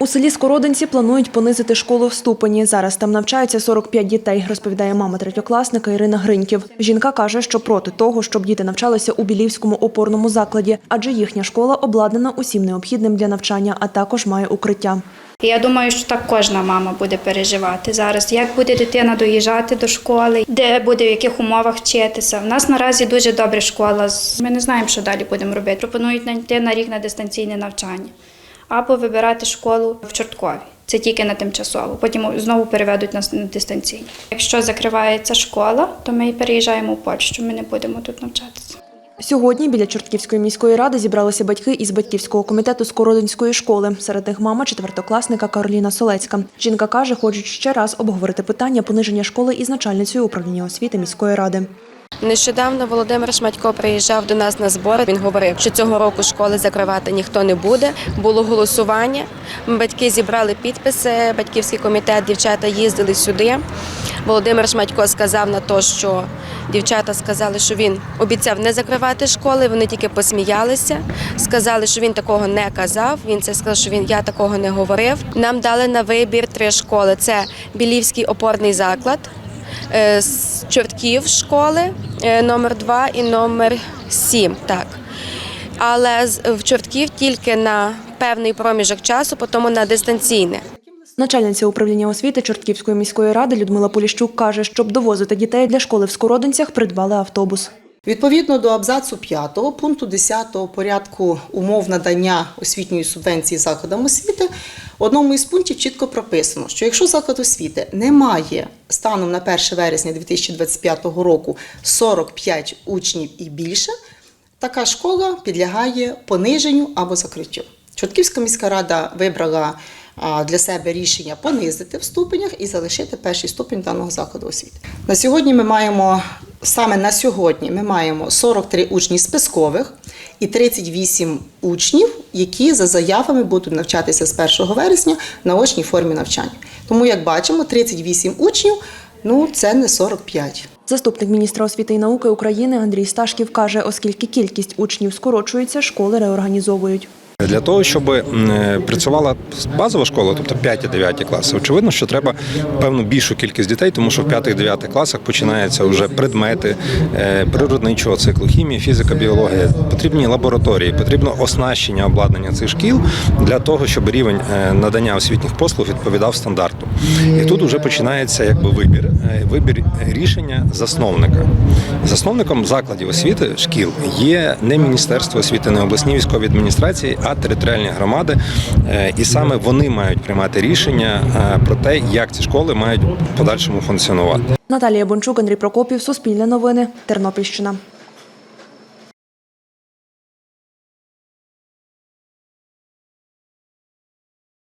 У селі Скородинці планують понизити школу в ступені. Зараз там навчаються 45 дітей, розповідає мама третьокласника Ірина Гриньків. Жінка каже, що проти того, щоб діти навчалися у Білівському опорному закладі, адже їхня школа обладнана усім необхідним для навчання, а також має укриття. Я думаю, що так кожна мама буде переживати зараз. Як буде дитина доїжджати до школи, де буде в яких умовах вчитися. У нас наразі дуже добра школа. Ми не знаємо, що далі будемо робити. Пропонують йти на рік на дистанційне навчання або вибирати школу в Чорткові. Це тільки на тимчасово. Потім знову переведуть нас на дистанційні. Якщо закривається школа, то ми переїжджаємо в Польщу. Ми не будемо тут навчатися. Сьогодні біля Чортківської міської ради зібралися батьки із батьківського комітету Скородинської школи. Серед них мама четвертокласника Кароліна Солецька. Жінка каже, хочуть ще раз обговорити питання пониження школи із начальницею управління освіти міської ради. Нещодавно Володимир Шматько приїжджав до нас на збори. Він говорив, що цього року школи закривати ніхто не буде. Було голосування. Батьки зібрали підписи. Батьківський комітет, дівчата їздили сюди. Володимир Шматько сказав на те, що дівчата сказали, що він обіцяв не закривати школи. Вони тільки посміялися. Сказали, що він такого не казав. Він це сказав, що він я такого не говорив. Нам дали на вибір три школи: це Білівський опорний заклад. Е, з Чортків школи е, номер 2 і номер 7, так. Але з- в Чортків тільки на певний проміжок часу, потім на дистанційне. Начальниця управління освіти Чортківської міської ради Людмила Поліщук каже, щоб довозити дітей для школи в Скородинцях, придбали автобус. Відповідно до абзацу 5 пункту 10 порядку умов надання освітньої субвенції закладам освіти, одному із пунктів чітко прописано, що якщо заклад освіти не має станом на 1 вересня 2025 року 45 учнів і більше, така школа підлягає пониженню або закриттю. Чортківська міська рада вибрала для себе рішення понизити в ступенях і залишити перший ступень даного закладу освіти. На сьогодні ми маємо саме на сьогодні ми маємо 43 учні спискових і 38 учнів, які за заявами будуть навчатися з 1 вересня на очній формі навчання. Тому, як бачимо, 38 учнів ну це не 45. Заступник міністра освіти і науки України Андрій Сташків каже, оскільки кількість учнів скорочується, школи реорганізовують. Для того, щоб е, працювала базова школа, тобто 5-9 класи, очевидно, що треба певну більшу кількість дітей, тому що в 5-9 класах починаються вже предмети е, природничого циклу, хімія, фізика, біологія. Потрібні лабораторії, потрібно оснащення обладнання цих шкіл для того, щоб рівень е, надання освітніх послуг відповідав стандарту. І тут вже починається якби вибір, вибір рішення засновника. Засновником закладів освіти шкіл є не Міністерство освіти, не обласні військові адміністрації, а територіальні громади. Е, І саме вони мають приймати рішення е, про те, як ці школи мають в подальшому функціонувати. Наталія Бончук, Андрій Прокопів, Суспільне новини, Тернопільщина.